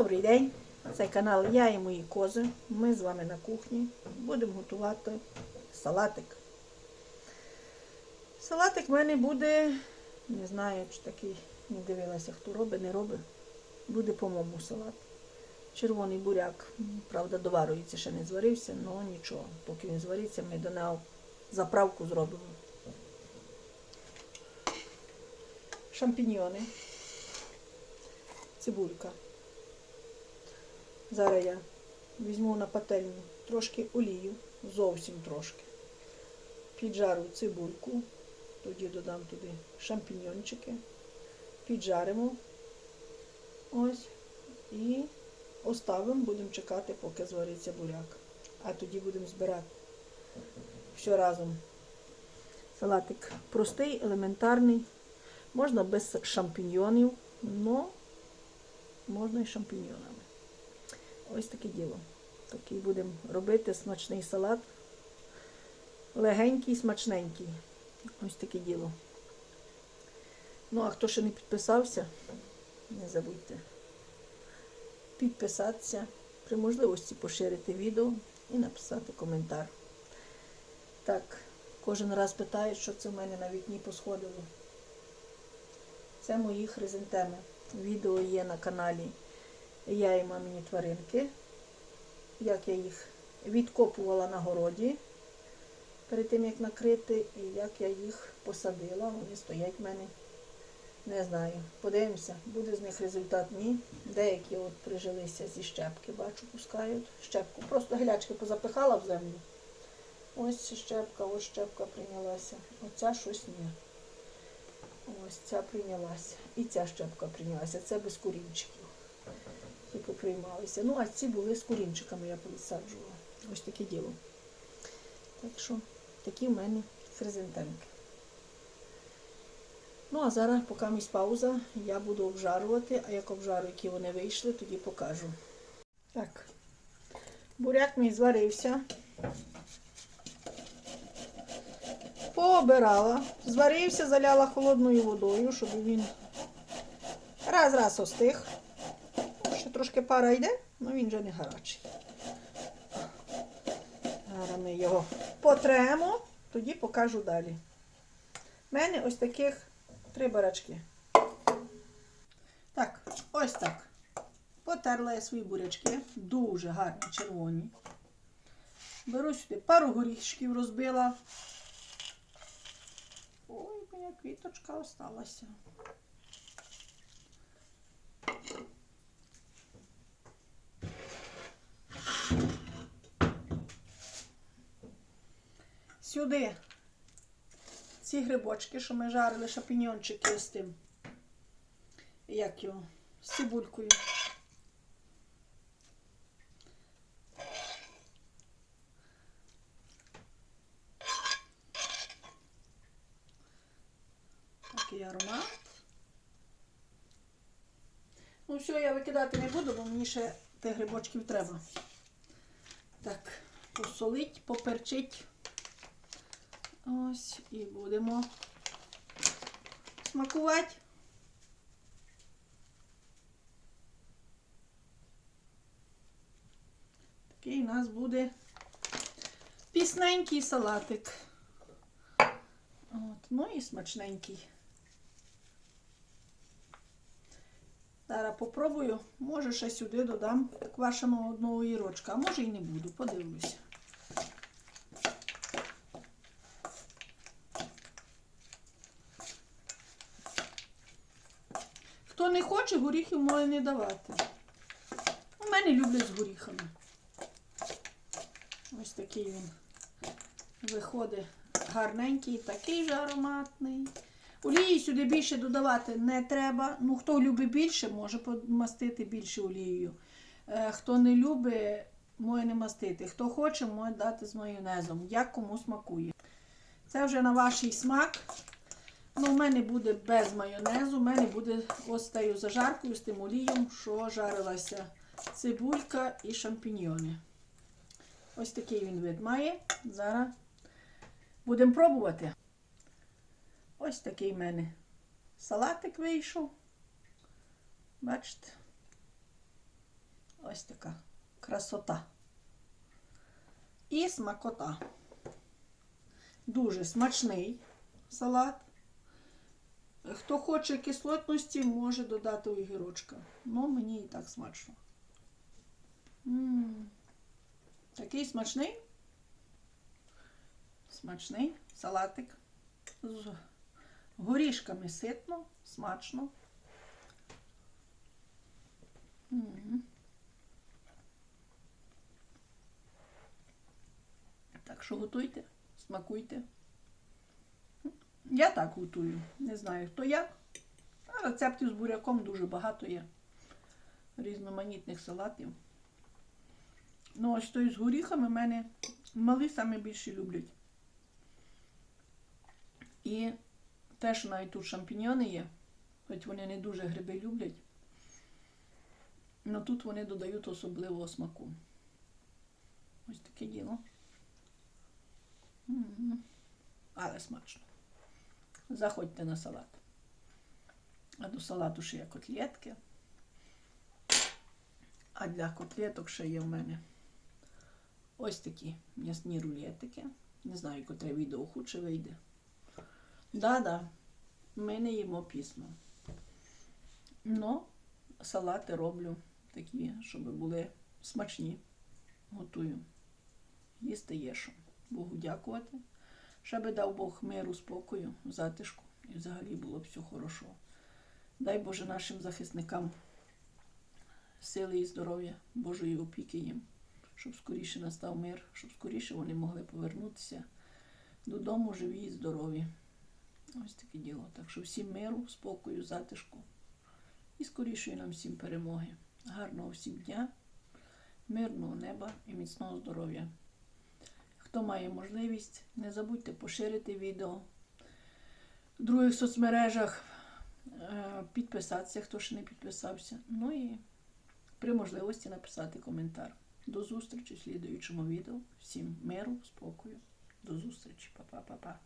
Добрий день! Це канал Я і мої кози. Ми з вами на кухні будемо готувати салатик. Салатик в мене буде, не знаю, чи такий не дивилася, хто робить, не робить. Буде по-моєму салат. Червоний буряк, правда, доварюється, ще не зварився, але нічого. Поки він звариться, ми до нього заправку зробимо. Шампіньйони, цибулька. Зараз я візьму на пательню трошки олію, зовсім трошки. Піджарю цибульку, тоді додам туди шампіньончики, піджаримо ось і оставимо, будемо чекати, поки звариться буряк. А тоді будемо збирати все разом. Салатик простий, елементарний. Можна без шампіньйонів, але можна і шампіньйонами. Ось таке діло. Такий будемо робити смачний салат. Легенький, смачненький. Ось таке діло. Ну, а хто ще не підписався, не забудьте підписатися, при можливості поширити відео і написати коментар. Так, кожен раз питають, що це в мене на вікні посходило. Це мої хризантеми. Відео є на каналі Я і мамині тваринки. Як я їх відкопувала на городі перед тим, як накрити, і як я їх посадила. Вони стоять в мене. Не знаю. Подивимося, буде з них результат ні. Деякі от прижилися зі щепки, бачу, пускають. Щепку. Просто гілячки позапихала в землю. Ось щепка, ось щепка прийнялася. Оця щось ні. Ось ця прийнялася. І ця щепка прийнялася. Це без корінчиків. Тільки приймалися. Ну, а ці були з корінчиками, я повисаджувала. Ось таке діло. Так що такі в мене хризантемки. Ну, а зараз, поки місь пауза, я буду обжарувати, а як обжарю, які вони вийшли, тоді покажу. Так, буряк мій зварився. Пообирала, зварився, заляла холодною водою, щоб він раз-раз остиг. Ну, трошки пара йде, але він вже не гарячий. Зараз ми його потремо, тоді покажу далі. У мене ось таких три барачки. Так, ось так. Потерла я свої бурячки, дуже гарні, червоні. Беру сюди пару горішків розбила. Ой, моя квіточка осталася. Сюди ці грибочки, що ми жарили, шампіньончики з тим. Як його? З цибулькою. Такий аромат. Ну, все, я викидати не буду, бо мені ще тих грибочків треба. Так, посолить, поперчить. Ось і будемо смакувати. Такий у нас буде пісненький салатик. От, ну і смачненький. Зараз попробую, може ще сюди додам квашеного одного ірочка, а може і не буду, подивлюся. Хто не хоче, горіхів може не давати. У мене люблять з горіхами. Ось такий він виходить гарненький, такий же ароматний. Олії сюди більше додавати не треба. Ну, хто любить більше, може помастити більше олією. Е, Хто не любить, може не мастити. Хто хоче, може дати з майонезом, як кому смакує. Це вже на ваш смак. Ну, у мене буде без майонезу, у мене буде ось тією зажаркою з тим олієм, що жарилася цибулька і шампіньйони. Ось такий він вид має. Зараз будемо пробувати. Ось такий в мене салатик вийшов. Бачите? Ось така красота. І смакота. Дуже смачний салат. Хто хоче кислотності, може додати огірочка. Ну, мені і так смачно. м Такий смачний. Смачний салатик. З горішками ситно, смачно. М. Так що готуйте, смакуйте. Я так готую. Не знаю, хто як. А рецептів з буряком дуже багато є. Різноманітних салатів. Ну, ось той з горіхами в мене малі саме більше люблять. І те, що навіть тут шампіньйони є, хоч вони не дуже гриби люблять, але тут вони додають особливого смаку. Ось таке діло. М. Але смачно. Заходьте на салат. А до салату ще є котлетки. А для котлеток ще є в мене ось такі м'ясні рулетики. Не знаю, котре відео худше вийде. Да-да, ми не їмо пісно. Но салати роблю такі, щоб були смачні. Готую. Їсти є що. Богу дякувати. Ще би дав Бог миру, спокою, затишку і взагалі було б все хорошо. Дай Боже нашим захисникам сили і здоров'я, Божої опіки їм, щоб скоріше настав мир, щоб скоріше вони могли повернутися додому живі і здорові. Ось таке діло. Так що всім миру, спокою, затишку і скорішої нам всім перемоги. Гарного всім дня, мирного неба і міцного здоров'я. Хто має можливість, не забудьте поширити відео в других соцмережах, е, підписатися, хто ще не підписався. Ну і при можливості написати коментар. До зустрічі в слідуючому відео. Всім миру, спокою. До зустрічі. Па-па-па-па.